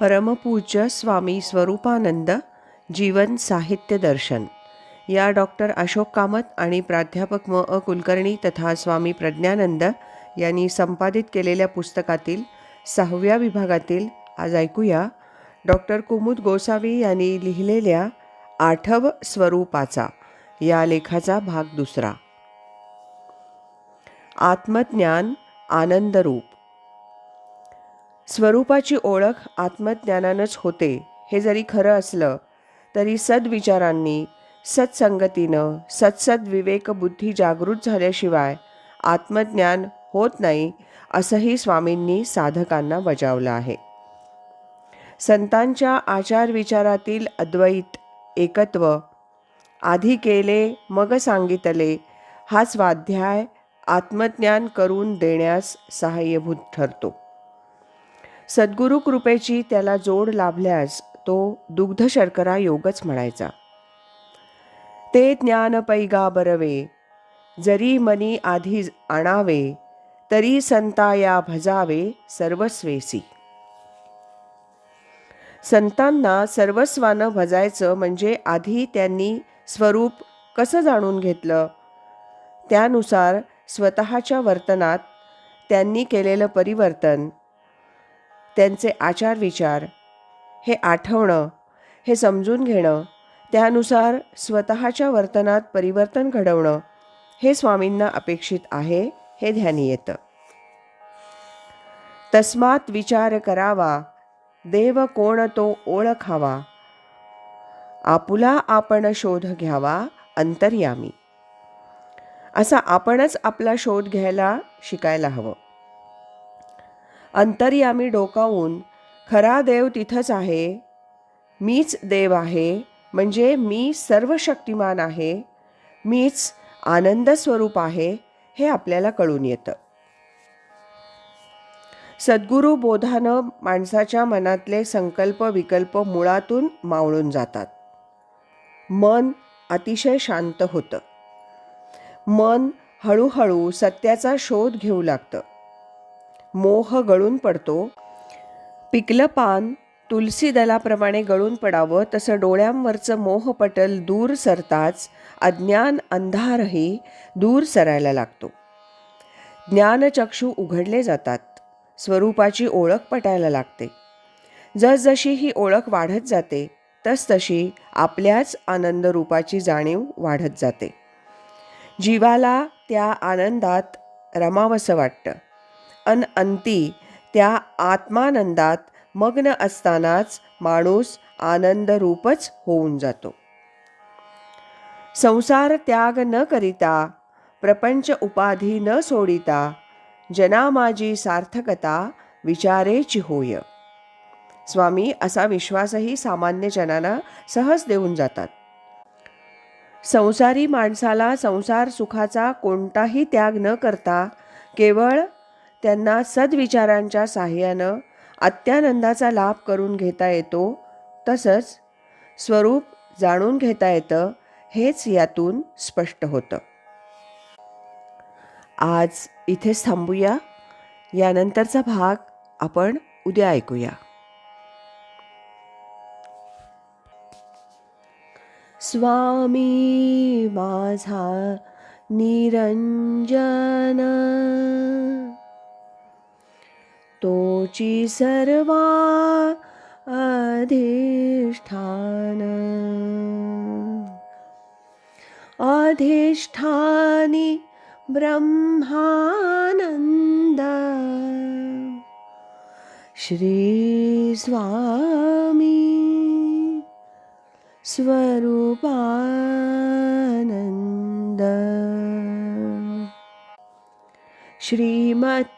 परमपूज्य स्वामी स्वरूपानंद जीवन साहित्य दर्शन. या डॉक्टर अशोक कामत आणि प्राध्यापक म. अ. कुलकर्णी तथा स्वामी प्रज्ञानंद यांनी संपादित केलेल्या पुस्तकातील सहाव्या विभागातील आज ऐकूया डॉक्टर कुमुद गोसावी यांनी लिहिलेल्या आठव स्वरूपाचा या लेखाचा भाग दुसरा. आत्मज्ञान आनंदरूप स्वरूपाची ओळख आत्मज्ञानानंच होते हे जरी खरं असलं तरी सद्विचारांनी सत्संगतीनं सत्सद विवेकबुद्धी जागृत झाल्याशिवाय आत्मज्ञान होत नाही असंही स्वामींनी साधकांना बजावलं आहे. संतांच्या आचार विचारातील अद्वैत एकत्व आधी केले मग सांगितले हा स्वाध्याय आत्मज्ञान करून देण्यास सहाय्यभूत ठरतो. सद्गुरु कृपेची त्याला जोड लाभल्यास तो दुग्ध शर्करा योगच म्हणायचा. ते ज्ञान पैगा बरवे जरी मनी आधी आणावे तरी संताया भजावे सर्वस्वेसी. संतांना सर्वस्वानं भजायचं म्हणजे आधी त्यांनी स्वरूप कसं जाणून घेतलं? त्यानुसार स्वतःच्या वर्तनात त्यांनी केलेलं परिवर्तन त्यांचे आचार विचार हे आठवणं हे समजून घेणं त्यानुसार स्वतःच्या वर्तनात परिवर्तन घडवणं हे स्वामींना अपेक्षित आहे हे ध्यानी येतं. तस्मात विचार करावा देव कोण तो ओळखावा. आपुला आपण शोध घ्यावा अंतर्यामी. असा आपणच आपला शोध घ्यायला शिकायला हवं. अंतर्यामी डोकावून खरा देव तिथंच आहे. मीच देव आहे म्हणजे मी सर्व शक्तिमान आहे. मीच आनंद स्वरूप आहे हे आपल्याला कळून येतं. सद्गुरू बोधानं माणसाच्या मनातले संकल्प विकल्प मुळातून मावळून जातात. मन अतिशय शांत होतं. मन हळूहळू सत्याचा शोध घेऊ लागतं. मोह गळून पडतो. पिकलं पान तुलसी दलाप्रमाणे गळून पडावं तसं डोळ्यांवरचं मोहपटल दूर सरताच अज्ञान अंधारही दूर सरायला लागतो. ज्ञानचक्षू उघडले जातात स्वरूपाची ओळख पटायला लागते. जसजशी ही ओळख वाढत जाते तसतशी आपल्याच आनंदरूपाची जाणीव वाढत जाते. जीवाला त्या आनंदात रमावंसं वाटतं. अन अंती त्या आत्मानंदात मग्न असतानाच माणूस आनंदरूपच होऊन जातो. संसार त्याग न करिता प्रपंच उपाधी न सोडिता जनामाजी सार्थकता विचारेची होय. स्वामी असा विश्वासही सामान्य जनांना सहज देऊन जातात. संसारी माणसाला संसार सुखाचा कोणताही त्याग न करता केवळ त्यांना सद्विचारांच्या साह्यानं अत्यानंदाचा लाभ करून घेता येतो तसंच स्वरूप जाणून घेता येतं हेच यातून स्पष्ट होतं. आज इथेच थांबूया. यानंतरचा भाग आपण उद्या ऐकूया. स्वामी माझा निरंजन तोची सर्वा अधिष्ठान. अधिष्ठानी ब्रह्मानंद श्री स्वामी स्वरूपानंद श्रीमत्